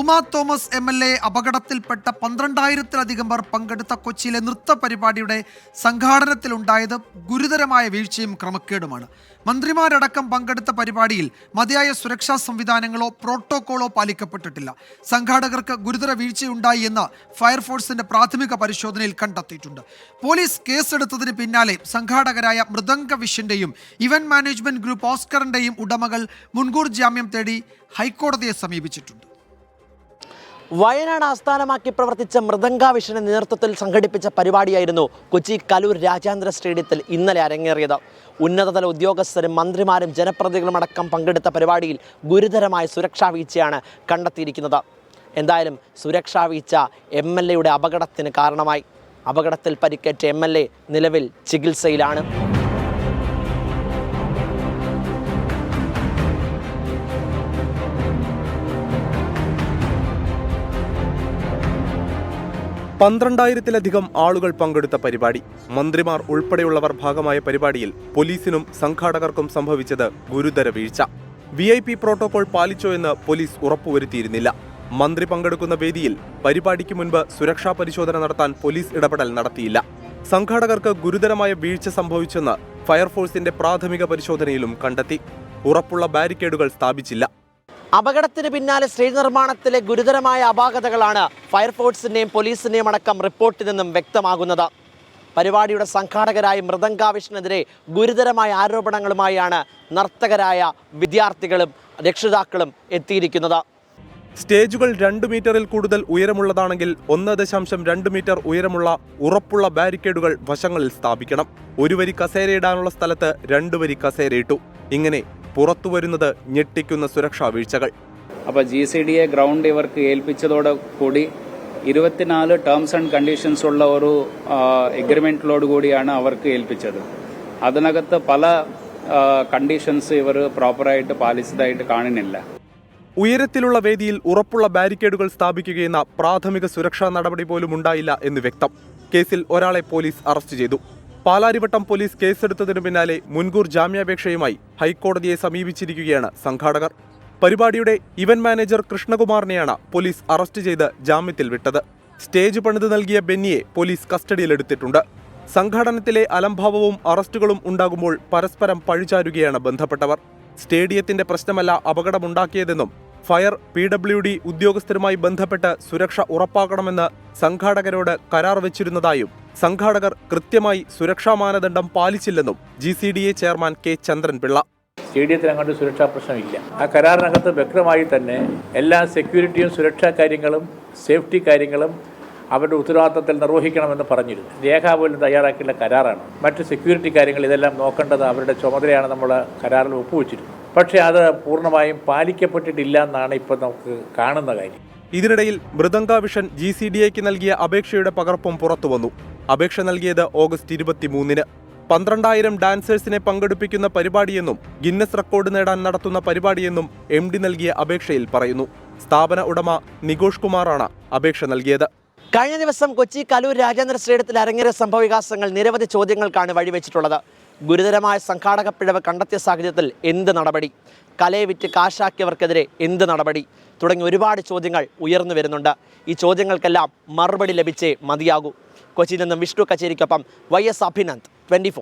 Uma Thomas M L A അപകടത്തിൽപ്പെട്ട പന്ത്രണ്ടായിരത്തിലധികം പേർ പങ്കെടുത്ത കൊച്ചിയിലെ നൃത്ത പരിപാടിയുടെ സംഘാടനത്തിലുണ്ടായത് ഗുരുതരമായ വീഴ്ചയും ക്രമക്കേടുമാണ്. മന്ത്രിമാരടക്കം പങ്കെടുത്ത പരിപാടിയിൽ മതിയായ സുരക്ഷാ സംവിധാനങ്ങളോ പ്രോട്ടോകോളോ പാലിക്കപ്പെട്ടിട്ടില്ല. സംഘാടകർക്ക് ഗുരുതര വീഴ്ചയുണ്ടായി എന്ന് ഫയർഫോഴ്സിന്റെ പ്രാഥമിക പരിശോധനയിൽ കണ്ടെത്തിയിട്ടുണ്ട്. പോലീസ് കേസെടുത്തതിന് പിന്നാലെ സംഘാടകരായ മൃദംഗ വിഷന്റെയും ഇവന്റ് മാനേജ്മെന്റ് ഗ്രൂപ്പ് ഓസ്കറിന്റെയും ഉടമകൾ മുൻകൂർ ജാമ്യം തേടി ഹൈക്കോടതിയെ സമീപിച്ചിട്ടുണ്ട്. വയനാട് ആസ്ഥാനമാക്കി പ്രവർത്തിച്ച മൃദംഗാവിഷന്റെ നേതൃത്വത്തിൽ സംഘടിപ്പിച്ച പരിപാടിയായിരുന്നു കൊച്ചി കലൂർ രാജ്യാന്തര സ്റ്റേഡിയത്തിൽ ഇന്നലെ അരങ്ങേറിയത്. ഉന്നതതല ഉദ്യോഗസ്ഥരും മന്ത്രിമാരും ജനപ്രതിനിധികളും അടക്കം പങ്കെടുത്ത പരിപാടിയിൽ ഗുരുതരമായ സുരക്ഷാ വീഴ്ചയാണ് കണ്ടെത്തിയിരിക്കുന്നത്. എന്തായാലും സുരക്ഷാ വീഴ്ച എം എൽ എയുടെ അപകടത്തിന് കാരണമായി. അപകടത്തിൽ പരിക്കേറ്റ എം എൽ എ നിലവിൽ ചികിത്സയിലാണ്. പന്ത്രണ്ടായിരത്തിലധികം ആളുകൾ പങ്കെടുത്ത പരിപാടി. മന്ത്രിമാർ ഉൾപ്പെടെയുള്ളവർ ഭാഗമായ പരിപാടിയിൽ പോലീസിനും സംഘാടകർക്കും സംഭവിച്ചത് ഗുരുതര വീഴ്ച. വി ഐ പി പ്രോട്ടോകോൾ പാലിച്ചോ എന്ന് പോലീസ് ഉറപ്പുവരുത്തിയിരുന്നില്ല. മന്ത്രി പങ്കെടുക്കുന്ന വേദിയിൽ പരിപാടിക്ക് മുൻപ് സുരക്ഷാ പരിശോധന നടത്താൻ പോലീസ് ഇടപെടൽ നടത്തിയില്ല. സംഘാടകർക്ക് ഗുരുതരമായ വീഴ്ച സംഭവിച്ചെന്ന് ഫയർഫോഴ്സിന്റെ പ്രാഥമിക പരിശോധനയിലും കണ്ടെത്തി. ഉറപ്പുള്ള ബാരിക്കേഡുകൾ സ്ഥാപിച്ചില്ല. അപകടത്തിന് പിന്നാലെ സ്റ്റേജ് നിർമ്മാണത്തിലെ ഗുരുതരമായ അപാകതകളാണ് ഫയർഫോഴ്സിന്റെയും പോലീസിന്റെയും അടക്കം റിപ്പോർട്ടിൽ നിന്നും വ്യക്തമാകുന്നത്. പരിപാടിയുടെ സംഘാടകരായ മൃദംഗാവിഷനെതിരെ ഗുരുതരമായ ആരോപണങ്ങളുമായാണ് നർത്തകരായ വിദ്യാർത്ഥികളും രക്ഷിതാക്കളും എത്തിയിരിക്കുന്നത്. സ്റ്റേജുകൾ രണ്ട് മീറ്ററിൽ കൂടുതൽ ഉയരമുള്ളതാണെങ്കിൽ ഒന്ന് ദശാംശം രണ്ട് മീറ്റർ ഉയരമുള്ള ഉറപ്പുള്ള ബാരിക്കേഡുകൾ വശങ്ങളിൽ സ്ഥാപിക്കണം. ഒരു വരി കസേരയിടാനുള്ള സ്ഥലത്ത് രണ്ടു വരി കസേരയിട്ടു. ഇങ്ങനെ പുറത്തു വരുന്നത് ഞെട്ടിക്കുന്ന സുരക്ഷാ വീഴ്ചകൾ. അപ്പോൾ G C D A ground ഇവർക്ക് ഏൽപ്പിച്ചതോടെ കൂടി ഇരുപത്തിനാല് ടേംസ് ആൻഡ് കണ്ടീഷൻസ് ഉള്ള ഒരു എഗ്രിമെന്റിലോട് കൂടിയാണ് അവർക്ക് ഏൽപ്പിച്ചത്. അതിനകത്ത് പല കണ്ടീഷൻസ് ഇവർ പ്രോപ്പറായിട്ട് പാലിച്ചതായിട്ട് കാണുന്നില്ല ഉയരത്തിലുള്ള വേദിയിൽ ഉറപ്പുള്ള ബാരിക്കേഡുകൾ സ്ഥാപിക്കുകയെന്ന പ്രാഥമിക സുരക്ഷാ നടപടി പോലും ഉണ്ടായില്ല എന്ന് വ്യക്തം. കേസിൽ ഒരാളെ പോലീസ് അറസ്റ്റ് ചെയ്തു. പാലാരിവട്ടം പോലീസ് കേസെടുത്തതിനു പിന്നാലെ മുൻകൂർ ജാമ്യാപേക്ഷയുമായി ഹൈക്കോടതിയെ സമീപിച്ചിരിക്കുകയാണ് സംഘാടകർ. പരിപാടിയുടെ ഇവന്റ് മാനേജർ കൃഷ്ണകുമാറിനെയാണ് പോലീസ് അറസ്റ്റ് ചെയ്ത് ജാമ്യത്തിൽ വിട്ടത്. സ്റ്റേജ് പണിത് നൽകിയ ബെന്നിയെ പോലീസ് കസ്റ്റഡിയിലെടുത്തിട്ടുണ്ട്. സംഘാടനത്തിലെ അലംഭാവവും അറസ്റ്റുകളും ഉണ്ടാകുമ്പോൾ പരസ്പരം പഴിചാരുകയാണ് ബന്ധപ്പെട്ടവർ. സ്റ്റേഡിയത്തിന്റെ പ്രശ്നമല്ല അപകടമുണ്ടാക്കിയതെന്നും ഫയർ പി ഡബ്ല്യു ഡി ഉദ്യോഗസ്ഥരുമായി ബന്ധപ്പെട്ട് സുരക്ഷ ഉറപ്പാക്കണമെന്ന് സംഘാടകരോട് കരാർ വെച്ചിരുന്നതായും സംഘാടകർ കൃത്യമായി സുരക്ഷാ മാനദണ്ഡം പാലിച്ചില്ലെന്നും G C D A chairman K Chandranpillai. സ്റ്റേഡിയത്തിൽ അങ്ങോട്ട് സുരക്ഷാ പ്രശ്നമില്ല. ആ കരാറിനകത്ത് വ്യക്തമായി തന്നെ എല്ലാ സെക്യൂരിറ്റിയും സുരക്ഷാ കാര്യങ്ങളും സേഫ്റ്റി കാര്യങ്ങളും അവരുടെ ഉത്തരവാദിത്തത്തിൽ നിർവഹിക്കണമെന്ന് പറഞ്ഞിരുന്നു. രേഖ പോലും തയ്യാറാക്കിയുള്ള കരാറാണ്. മറ്റ് സെക്യൂരിറ്റി കാര്യങ്ങൾ ഇതെല്ലാം നോക്കേണ്ടത് അവരുടെ ചുമതലയാണ് നമ്മൾ കരാറിൽ ഒപ്പുവെച്ചിരുന്നത്. പക്ഷേ അത് പൂർണമായും പാലിക്കപ്പെട്ടിട്ടില്ല എന്നാണ് ഇപ്പോൾ നമുക്ക് കാണുന്ന കാര്യം. ഇതിനിടയിൽ Mridanga vision G C D എക്ക് നൽകിയ അപേക്ഷയുടെ പകർപ്പും പുറത്തുവന്നു. അപേക്ഷ നൽകിയത് ഓഗസ്റ്റ് ഇരുപത്തിമൂന്നിന്. പന്ത്രണ്ടായിരം ഡാൻസേഴ്സിനെ പങ്കെടുപ്പിക്കുന്ന പരിപാടിയെന്നും ഗിന്നസ് റെക്കോർഡ് നേടാൻ നടത്തുന്ന പരിപാടിയെന്നും എം ഡി നൽകിയ അപേക്ഷയിൽ പറയുന്നു. സ്ഥാപന ഉടമ നികോഷ് കുമാറാണ് അപേക്ഷ നൽകിയത്. കഴിഞ്ഞ ദിവസം കൊച്ചി കലൂർ രാജേന്ദ്ര സ്റ്റേഡിയത്തിൽ അരങ്ങേറിയ സംഭവവികാസങ്ങൾ നിരവധി ചോദ്യങ്ങൾക്കാണ് വഴിവെച്ചിട്ടുള്ളത്. ഗുരുതരമായ സംഘാടക പിഴവ് കണ്ടെത്തിയ സാഹചര്യത്തിൽ എന്ത് നടപടി? കലയെ വിറ്റ് കാശാക്കിയവർക്കെതിരെ എന്ത് നടപടി? തുടങ്ങി ഒരുപാട് ചോദ്യങ്ങൾ ഉയർന്നു വരുന്നുണ്ട്. ഈ ചോദ്യങ്ങൾക്കെല്ലാം മറുപടി ലഭിച്ചേ മതിയാകൂ. കൊച്ചിയിൽ നിന്നും വിഷ്ണു കച്ചേരിക്കൊപ്പം വൈ എസ് അഭിനന്ദ്. ട്വന്റി